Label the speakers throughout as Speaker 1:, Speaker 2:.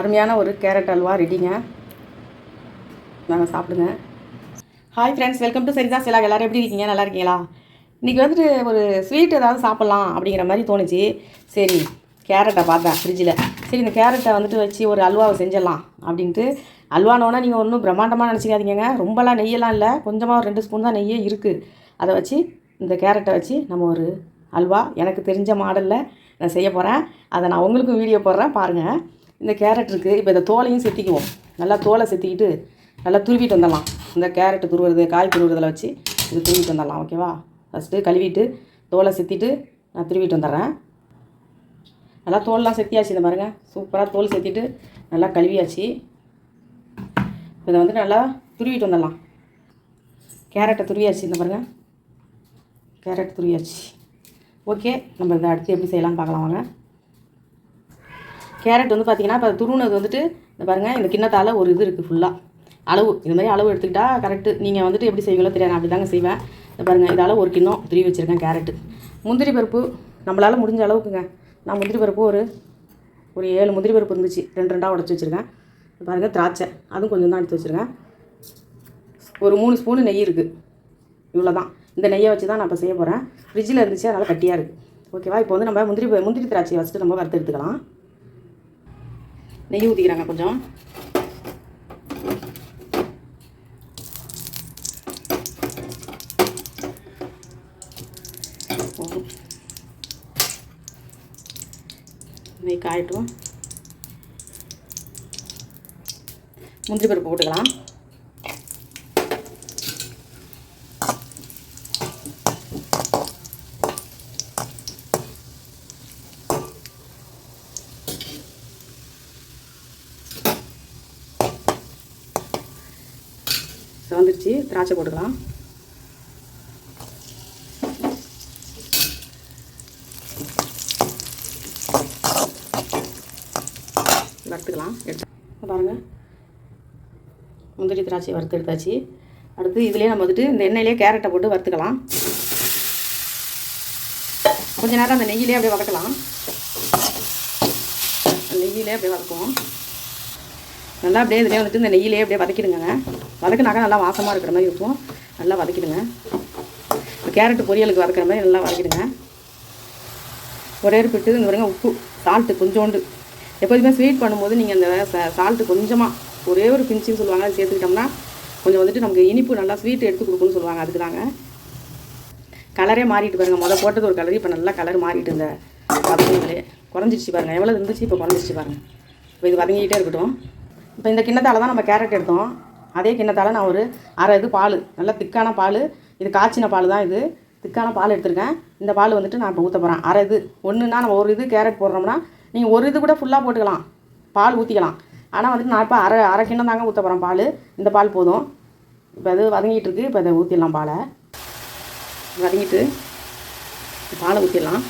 Speaker 1: அருமையான ஒரு கேரட் அல்வா ரெடிங்க நாங்கள் சாப்பிடுங்க hi friends welcome to Saritha சிலாக் எல்லோரும் எப்படி இருக்கீங்க நல்லா இருக்கீங்களா இன்றைக்கி வந்துட்டு ஒரு ஸ்வீட் ஏதாவது சாப்பிட்லாம் அப்படிங்கிற மாதிரி தோணுச்சு சரி கேரட்டை பார்த்தேன் ஃப்ரிட்ஜில் சரி இந்த கேரட்டை வந்துட்டு வச்சு ஒரு அல்வாவை செஞ்சிடலாம் அப்படின்ட்டு அல்வானோன்னா நீங்கள் ஒன்றும் பிரம்மாண்டமாக நினச்சிக்காதீங்க ரொம்பலாம் நெய்யெல்லாம் இல்லை கொஞ்சமாக ஒரு ரெண்டு ஸ்பூன் தான் நெய்யே இருக்குது அதை வச்சு இந்த கேரட்டை வச்சு நம்ம ஒரு அல்வா எனக்கு தெரிஞ்ச மாடலில் நான் செய்ய போகிறேன் அதை நான் உங்களுக்கும் வீடியோ போடுறேன் பாருங்கள் இந்த கேரட் இருக்குது இப்போ இந்த தோலையும் செத்திக்குவோம் நல்லா தோலை செத்திக்கிட்டு நல்லா துருவிட்டு வந்துடலாம் இந்த கேரட்டு துருவுறது காய் துருவுறதில் வச்சு இது துருவிட்டு வந்துடலாம் ஓகேவா ஃபஸ்ட்டு கழுவிட்டு தோலை செத்திட்டு நான் துருவிட்டு வந்துடுறேன் நல்லா தோல்லாம் செத்தியாச்சு இந்த பாருங்கள் சூப்பராக தோல் செத்திட்டு நல்லா கழுவியாச்சு இதை வந்து நல்லா துருவிட்டு வந்துடலாம் கேரட்டை துருவியாச்சு இந்த பாருங்கள் கேரட் துருவியாச்சு ஓகே நம்ம இதை அடுத்து எப்படி செய்யலாம்னு பார்க்கலாம் வாங்க கேரட் வந்து பார்த்தீங்கன்னா இப்போ துருணது வந்துட்டு பாருங்கள் இந்த கிண்ணத்தால் ஒரு இது இருக்குது ஃபுல்லாக அளவு இது மாதிரி அளவு எடுத்துக்கிட்டால் கரெக்டு நீங்கள் வந்துட்டு எப்படி செய்வீங்களோ தெரியாது நான் அப்படி தாங்க செய்வேன் இந்த பாருங்கள் இதால் ஒரு கிண்ணம் துருவி வச்சுருக்கேன் கேரட்டு முந்திரி பருப்பு நம்மளால் முடிஞ்ச அளவுக்குங்க நான் முந்திரி பருப்பு ஒரு ஒரு ஏழு முந்திரி பருப்பு இருந்துச்சு ரெண்டு ரெண்டாக உடச்சி வச்சுருக்கேன் பாருங்கள் திராட்சை அதுவும் கொஞ்சம் தான் எடுத்து வச்சுருக்கேன் ஒரு மூணு ஸ்பூனு நெய் இருக்குது இவ்வளோ தான் இந்த நெய்யை வச்சு தான் நான் இப்போ செய்ய போகிறேன் ஃப்ரிட்ஜில் இருந்துச்சு அதனால் கட்டியாக இருக்குது ஓகேவா இப்போ வந்து நம்ம முந்திரி முந்திரி திராட்சையை வச்சுட்டு நம்ம வறுத்து எடுத்துக்கலாம் நெய் ஊற்றிக்கிறாங்க கொஞ்சம் நெய் காயட்டும் முந்திரி பருப்பு போட்டுக்கலாம் கலந்துருச்சு திராட்சை போட்டுக்கலாம் வறுத்துக்கலாம் எடுத்து பாருங்கள் முந்திரி திராட்சை வறுத்து எடுத்தாச்சு அடுத்து இதுலேயே நம்ம வந்துட்டு இந்த எண்ணெயிலே கேரட்டை போட்டு வறுத்துக்கலாம் கொஞ்ச நேரம் அந்த நெய்யிலே அப்படியே வதக்கலாம் நெய்யிலே அப்படியே வதக்குவோம் நல்லா அப்படியே இதிலே வந்துட்டு இந்த நெய்யிலே அப்படியே வதக்கிடுங்க வதக்குனாக்கா நல்லா வாசமாக இருக்கிற மாதிரி இருக்கும் நல்லா வதக்கிடுங்க கேரட்டு பொரியலுக்கு வதக்கிற மாதிரி நல்லா வதக்கிடுங்க ஒரே ஒரு பிட்டு இந்த பாருங்க உப்பு சால்ட்டு கொஞ்சோண்டு எப்போதுமே ஸ்வீட் பண்ணும்போது நீங்கள் அந்த சால்ட்டு கொஞ்சமாக ஒரே ஒரு பிஞ்சுன்னு சொல்லுவாங்க அதை சேர்த்துக்கிட்டோம்னா கொஞ்சம் வந்துட்டு நமக்கு இனிப்பு நல்லா ஸ்வீட் எடுத்து கொடுக்கணும்னு சொல்லுவாங்க அதுக்கு தாங்க கலரே மாறிட்டு பாருங்கள் மொதல் போட்டது ஒரு கலர் இப்போ நல்லா கலர் மாறிட்டு இருந்த வதக்கங்களே குறைஞ்சிடுச்சு பாருங்கள் எவ்வளோ இருந்துச்சு இப்போ குறைஞ்சிடுச்சு பாருங்கள் இப்போ இது வதங்கிக்கிட்டே இருக்கட்டும் இப்போ இந்த கிண்ணத்தால் தான் நம்ம கேரட் எடுத்தோம் அதே கிண்ணத்தால் நான் ஒரு அரை இது பால் நல்லா திக்கான பால் இது காய்ச்சின பால் தான் இது திக்கான பால் எடுத்திருக்கேன் இந்த பால் வந்துட்டு நான் இப்போ ஊற்ற போகிறேன் அரை இது ஒன்றுனா நம்ம ஒரு இது கேரட் போடுறோம்னா நீங்கள் ஒரு இது கூட ஃபுல்லாக போட்டுக்கலாம் பால் ஊற்றிக்கலாம் ஆனால் வந்துட்டு நான் இப்போ அரை அரை கிண்ணம் தாங்க ஊற்ற போகிறேன் பால் இந்த பால் போதும் இப்போ அது வதங்கிட்டு இப்போ அதை ஊற்றிடலாம் பாலை வதங்கிட்டு பாலை ஊற்றிடலாம்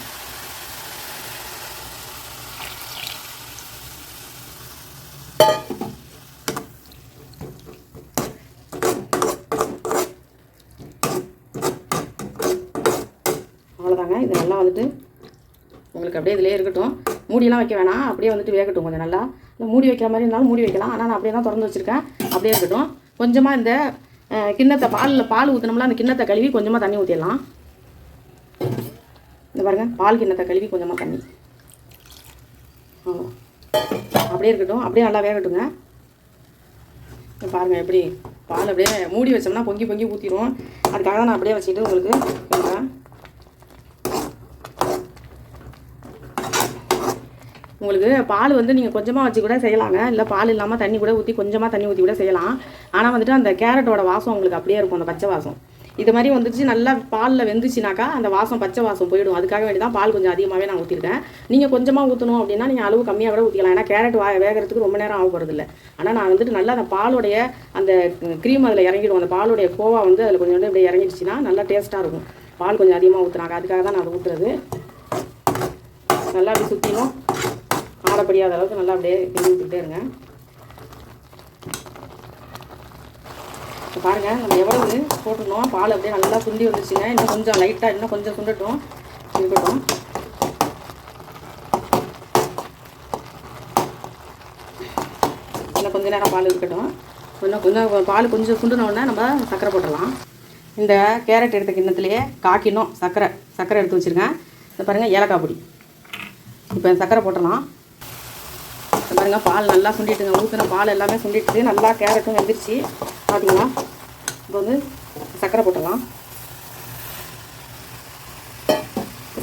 Speaker 1: இது நல்லா வந்துட்டு உங்களுக்கு அப்படியே இதிலே இருக்கட்டும் மூடியெல்லாம் வைக்க வேணாம் அப்படியே வந்துட்டு வேகட்டும் கொஞ்சம் நல்லா இல்லை மூடி வைக்கிற மாதிரி இருந்தாலும் மூடி வைக்கலாம் ஆனால் நான் அப்படியே தான் திறந்து வச்சுருக்கேன் அப்படியே இருக்கட்டும் கொஞ்சமாக இந்த கிண்ணத்தை பாலில் பால் ஊற்றினோம்ல அந்த கிண்ணத்தை கழுவி கொஞ்சமாக தண்ணி ஊற்றிடலாம் இந்த பாருங்கள் பால் கிண்ணத்தை கழுவி கொஞ்சமாக தண்ணி அப்படியே இருக்கட்டும் அப்படியே நல்லா வேகட்டுங்க பாருங்கள் எப்படி பால் அப்படியே மூடி வச்சோம்னா பொங்கி பொங்கி ஊற்றிடும் அதுக்காக தான் நான் அப்படியே வச்சுட்டு உங்களுக்கு உங்களுக்கு பால் வந்து நீங்கள் கொஞ்சமாக வச்சு கூட செய்யலாங்க இல்லை பால் இல்லாமல் தண்ணி கூட ஊற்றி கொஞ்சமாக தண்ணி ஊற்றி கூட செய்யலாம் ஆனால் வந்துட்டு அந்த கேரட்டோட வாசம் உங்களுக்கு அப்படியே இருக்கும் அந்த பச்சை வாசம் இது மாதிரி வந்துச்சு நல்லா பாலில் வெந்துச்சுனாக்கா அந்த வாசம் பச்சை வாசம் போயிடும் அதுக்காக வேண்டி தான் பால் கொஞ்சம் அதிகமாகவே நான் ஊற்றிருக்கேன் நீங்கள் கொஞ்சமாக ஊற்றணும் அப்படின்னா நீங்கள் அளவு கம்மியாக கூட ஊற்றிக்கலாம் ஏன்னா கேரட் வா வேகிறதுக்கு ரொம்ப நேரம் ஆக போகிறது இல்லை ஆனால் நான் வந்துட்டு நல்லா அந்த பாலுடைய அந்த க்ரீம் அதில் இறங்கிடும் அந்த பாலுடைய கோவா வந்து அதில் கொஞ்சம் இப்படி இறங்கிடுச்சுன்னா நல்லா டேஸ்ட்டாக இருக்கும் பால் கொஞ்சம் அதிகமாக ஊற்றுனாக்கா அதுக்காக தான் நான் அதை ஊற்றுறது நல்லா அப்படி சுற்றிலும் ஆடப்படியாத அளவுக்கு நல்லா அப்படியே கிண்டி விட்டுக்கிட்டே இருங்க பாருங்கள் நம்ம எவ்வளவு போட்டுருந்தோம் பால் அப்படியே நல்லா சுண்டி வந்துச்சுங்க இன்னும் கொஞ்சம் லைட்டாக இன்னும் கொஞ்சம் சுண்டட்டும் இருக்கட்டும் இன்னும் கொஞ்சம் நேரம் பால் இருக்கட்டும் இன்னும் கொஞ்சம் பால் கொஞ்சம் சுண்டினோடனே நம்ம சர்க்கரை போட்டுடலாம் இந்த கேரட் எடுத்த கிண்ணத்துலேயே காக்கினோம் சர்க்கரை சர்க்கரை எடுத்து வச்சுருக்கேன் இந்த பாருங்கள் ஏலக்காய் பொடி இப்போ சர்க்கரை போட்டலாம் பாருங்கள் பால் நல்லா சுண்டிட்டுங்க ஊற்றின பால் எல்லாமே சுண்டிட்டு நல்லா கேரட்டும் வெந்துருச்சு பார்த்திங்களா இப்போ வந்து சர்க்கரை போட்டலாம்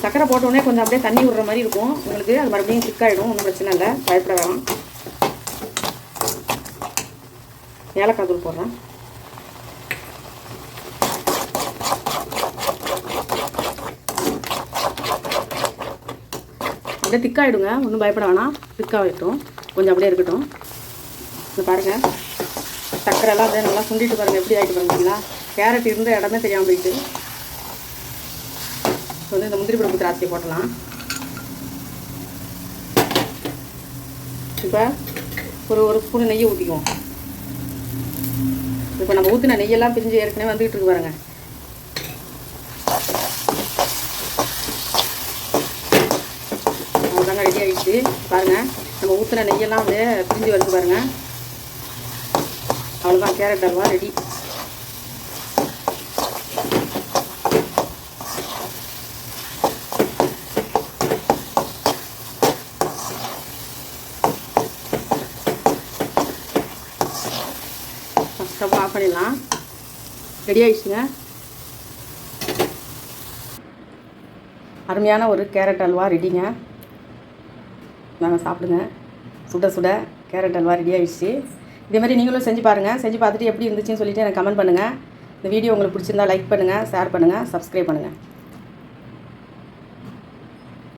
Speaker 1: சர்க்கரை போட்டோடனே கொஞ்சம் அப்படியே தண்ணி விடுற மாதிரி இருக்கும் உங்களுக்கு அது மறுபடியும் திக் ஆகிடும் ஒன்றும் பிரச்சனை இல்லை பயப்பட வேணாம் ஏலக்காய் தூள் போடுறேன் அப்படியே திக்காகிடுங்க ஒன்றும் பயப்பட வேணாம் திக்காகட்டும் கொஞ்சம் அப்படியே இருக்கட்டும் இந்த பாருங்கள் எல்லாம் அப்படியே நல்லா சுண்டிட்டு பாருங்கள் எப்படி ஆகிட்டு பாருங்களா கேரட் இருந்த இடமே தெரியாமல் போயிட்டு வந்து இந்த முந்திரி பருப்பு திராட்சை போட்டலாம் இப்போ ஒரு ஒரு ஸ்பூன் நெய்யை ஊற்றிக்குவோம் இப்போ நம்ம ஊற்றின நெய்யெல்லாம் பிரிஞ்சு ஏற்கனவே வந்துக்கிட்டு இருக்கு பாருங்கள் ஆயிடுச்சு பாருங்கள் நம்ம ஊற்றின நெய்யெல்லாம் வந்து பிரிஞ்சு வருது பாருங்கள் அவ்வளோதான் கேரட் அல்வா ரெடி ஃபஸ்ட்டாக ஆஃப் பண்ணிடலாம் ரெடி ஆயிடுச்சுங்க அருமையான ஒரு கேரட் அல்வா ரெடிங்க கொடுத்துருக்காங்க சாப்பிடுங்க சுட சுட கேரட் அல்வா ரெடி ஆகிடுச்சு இதே மாதிரி நீங்களும் செஞ்சு பாருங்கள் செஞ்சு பார்த்துட்டு எப்படி இருந்துச்சுன்னு சொல்லிவிட்டு எனக்கு கமெண்ட் பண்ணுங்கள் இந்த வீடியோ உங்களுக்கு பிடிச்சிருந்தா லைக் பண்ணுங்கள் ஷேர் பண்ணுங்கள் சப்ஸ்கிரைப் பண்ணுங்கள்